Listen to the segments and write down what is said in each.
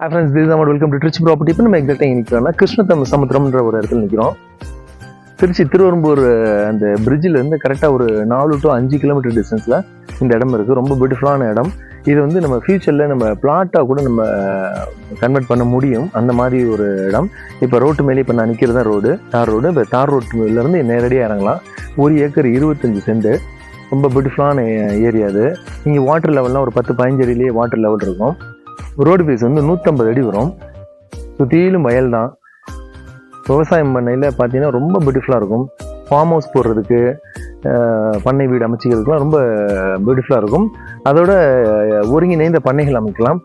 Hi friends this நம்ம welcome to Trichy property இப்போ நம்ம எக்ஸாக்டாக நிற்கிறோம்னா கிருஷ்ணதம் சமுத்திரம்ன்ற ஒரு இடத்துல நிற்கிறோம் திருச்சி திருவெரும்பூர் அந்த பிரிட்ஜில் இருந்து கரெக்டாக ஒரு நாலு டு அஞ்சு கிலோமீட்டர் டிஸ்டன்ஸில் இந்த இடம் இருக்குது ரொம்ப பியூட்டிஃபுல்லான இடம். இது வந்து நம்ம ஃபியூச்சரில் நம்ம பிளாட்டாக கூட நம்ம கன்வெர்ட் பண்ண முடியும். அந்த மாதிரி ஒரு இடம். இப்போ ரோட்டு மேலே இப்போ நான் நிற்கிறது தான் ரோடு தார் ரோடு இப்போ தார் ரோட்டுலேருந்து நேரடியாக இறங்கலாம். ஒரு ஏக்கர் இருபத்தஞ்சி சென்ட் ரொம்ப பியூட்டிஃபுல்லான ஏரியா அது. இங்கே வாட்டர் லெவல்லாம் ஒரு பத்து பதினஞ்சு அடியிலேயே வாட்டர் லெவல் இருக்கும். ரோடு பேஸ் வந்து நூற்றம்பது அடி வரும். சுற்றிலும் வயல் தான். விவசாயம் பண்ணையில் பார்த்தீங்கன்னா ரொம்ப பியூட்டிஃபுல்லாக இருக்கும். ஃபார்ம் ஹவுஸ் போடுறதுக்கு பண்ணை வீடு அமைச்சிக்கிறதுக்குலாம் ரொம்ப பியூட்டிஃபுல்லாக இருக்கும். அதோட ஒருங்கிணைந்த பண்ணைகள் அமைக்கலாம்.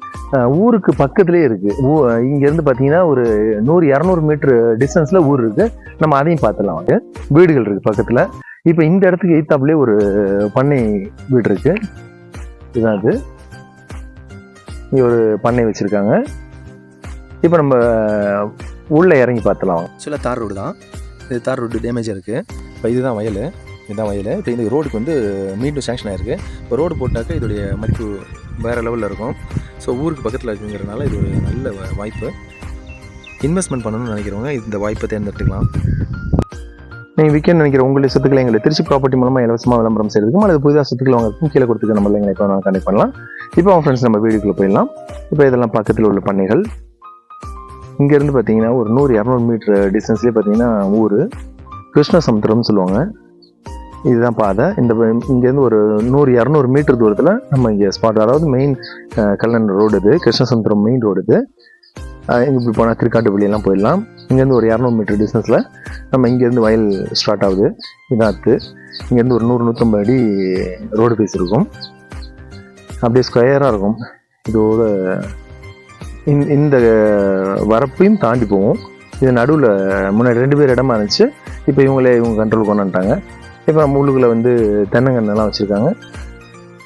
ஊருக்கு பக்கத்துலேயே இருக்குது ஊ இங்கேருந்து பார்த்தீங்கன்னா ஒரு நூறு இரநூறு மீட்ரு டிஸ்டன்ஸில் ஊர் இருக்குது நம்ம அதையும் பார்த்துலாம் வந்து வீடுகள் இருக்குது பக்கத்தில். இப்போ இந்த இடத்துக்கு எய்த்தாப்புலேயே ஒரு பண்ணை வீடு இருக்குது இதுதான் அது. இங்கே ஒரு பண்ணை வச்சுருக்காங்க. இப்போ நம்ம உள்ளே இறங்கி பார்த்துலாம். சில தார் ரோடு தான். இது தார் ரோடு டேமேஜாக இருக்குது இப்போ இதுதான் வயல். இதுதான் வயல். இப்போ இந்த ரோடுக்கு வந்து மீண்டும் சேங்ஷன் ஆயிருக்கு. இப்போ ரோடு போட்டாக்க இதோடைய மதிப்பு வேறு லெவலில் இருக்கும். ஸோ ஊருக்கு பக்கத்தில் இருக்குங்கிறதுனால இது ஒரு நல்ல வ- வாய்ப்பு. இன்வெஸ்ட்மெண்ட் பண்ணணும்னு நினைக்கிறவங்க இந்த வாய்ப்பை தேர்ந்தெடுத்துக்கலாம். நீங்கள் விற்க நினைக்கிற உங்களுடைய சொத்துக்களை எங்களை திருச்சி ப்ராப்பர்ட்டி மூலமாக இலவசமாக விளம்பரம் செய்யறதுக்கும் அல்லது புதிதாக சொத்துக்களை வாங்குறதுக்கும் கீழே கொடுத்துக்க நம்ம எங்களை இப்போ கனெக்ட் பண்ணலாம். இப்போ அவங்க ஃப்ரெண்ட்ஸ் நம்ம வீடுக்குள்ளே போயிடலாம். இப்போ இதெல்லாம் பக்கத்தில் உள்ள பண்ணைகள். இங்கேருந்து பார்த்தீங்கன்னா ஒரு நூறு இரநூறு மீட்டர் டிஸ்டன்ஸ்லேயே பார்த்தீங்கன்னா ஊர். கிருஷ்ணசமுத்திரம்னு சொல்லுவாங்க. இதுதான் பாதை. இந்த இங்கேருந்து ஒரு நூறு இரநூறு மீட்டர் தூரத்தில் நம்ம இங்கே ஸ்பாட் அதாவது மெயின் கல்லணை ரோடு இது. கிருஷ்ணசமுத்திரம் மெயின் ரோடு இது. இப்படி போனால் திருக்காட்டுப்பள்ளியெல்லாம் போயிடலாம். இங்கேருந்து ஒரு இரநூறு மீட்டர் டிஸ்டன்ஸில் நம்ம இங்கேருந்து வயல் ஸ்டார்ட் ஆகுது. இதாத்து. இங்கேருந்து ஒரு நூறு நூற்றம்பது அடி ரோடு பேஸ் இருக்கும். அப்படியே ஸ்கொயராக இருக்கும். இதோட இந்த- இந்த வரப்பையும் தாண்டி போவோம் இது நடுவில் முன்னாடி ரெண்டு பேர் இடமா இருந்துச்சு. இப்போ இவங்களே இவங்க கண்ட்ரோல் கொண்டுட்டாங்க இப்போ நம்ம உள்ளுக்குள்ளே வந்து தென்னங்கன்னெல்லாம் வச்சுருக்காங்க.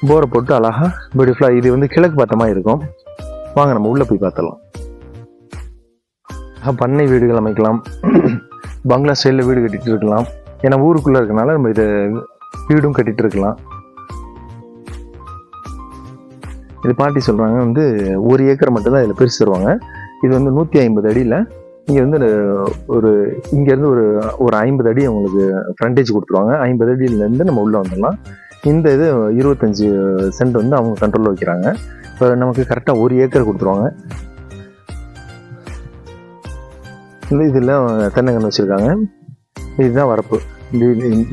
போரை போட்டு அழகாக பியூட்டிஃபுல்லாக இது வந்து கிழக்கு பார்த்த மாதிரி இருக்கும். வாங்க நம்ம உள்ளே போய் பார்த்தலாம் பண்ணை வீடுகள் அமைக்கலாம். பங்களா சைடில் வீடு கட்டிகிட்டு இருக்கலாம் ஏன்னா ஊருக்குள்ளே இருக்கனால நம்ம இதை வீடும் கட்டிகிட்டு இருக்கலாம் இது பாட்டி சொல்கிறாங்க வந்து ஒரு ஏக்கர் மட்டும்தான் இதில் பிரித்து தருவாங்க. இது வந்து நூற்றி ஐம்பது அடியில் இங்கே வந்து ஒரு இங்கேருந்து ஒரு ஒரு ஐம்பது அடி அவங்களுக்கு ஃப்ரண்டேஜ் கொடுத்துருவாங்க. ஐம்பது அடியிலேருந்து நம்ம உள்ளே வந்துடலாம். இந்த இது இருபத்தஞ்சி சென்ட் வந்து அவங்க கண்ட்ரோலில் வைக்கிறாங்க. இப்போ நமக்கு கரெக்டாக ஒரு ஏக்கர் கொடுத்துருவாங்க. இந்த இதில் தென்னங்கன்று வச்சுருக்காங்க. இதுதான் வரப்பு. இது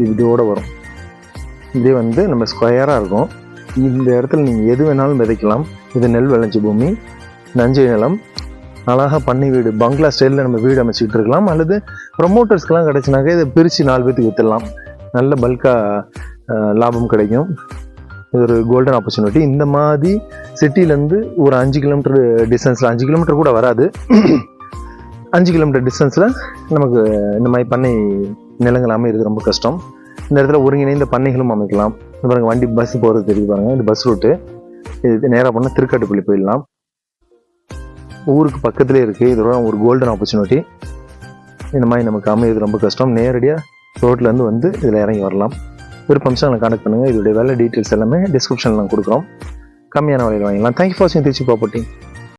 இதோட வரும். இதே வந்து நம்ம ஸ்கொயராக இருக்கும். இந்த இடத்துல நீங்கள் எது வேணாலும் விதைக்கலாம். இது நெல் விளைஞ்சி பூமி நஞ்சை நிலம் அழகாக பண்ணி வீடு பங்களா ஸ்டைலில் நம்ம வீடு அமைச்சிக்கிட்டு இருக்கலாம். அல்லது ப்ரொமோட்டர்ஸ்க்கெலாம் கிடச்சினாக்க இதை பிரித்து நாலு பேத்துக்கு விற்றுடலாம் நல்ல பல்காக லாபம் கிடைக்கும். இது ஒரு கோல்டன் ஆப்பர்ச்சுனிட்டி இந்த மாதிரி சிட்டிலேருந்து ஒரு அஞ்சு கிலோமீட்டர் டிஸ்டன்ஸில் அஞ்சு கிலோமீட்டர் கூட வராது. அஞ்சு கிலோமீட்டர் டிஸ்டன்ஸில் நமக்கு இந்த மாதிரி பண்ணை நிலங்கள் அமைகிறது ரொம்ப கஷ்டம். இந்த இடத்துல ஒருங்கிணைந்த பண்ணைகளும் அமைக்கலாம். இந்த வண்டி பஸ் போகிறது தெரியுது பாருங்கள் இது பஸ் ரூட்டு இது நேராக போனால் திருக்காட்டுப்பள்ளி போயிடலாம். ஊருக்கு பக்கத்துலேயே இருக்குது இது ஒரு கோல்டன் ஆப்பர்ச்சுனிட்டி இந்த மாதிரி நமக்கு அமையிறது ரொம்ப கஷ்டம். நேரடியாக ரோட்லேருந்து வந்து இதில் இறங்கி வரலாம். விருப்பம் சார் கான்டக்ட் பண்ணுங்கள் இதோடைய வேலை டீட்டெயில்ஸ் எல்லாமே டிஸ்கிரிப்ஷனில் நான் கொடுக்குறோம். கம்மியான விலையில் வாங்கிக்கலாம். தேங்க்யூ ஃபார் வாட்சிங் திருச்சி ப்ராப்பர்ட்டி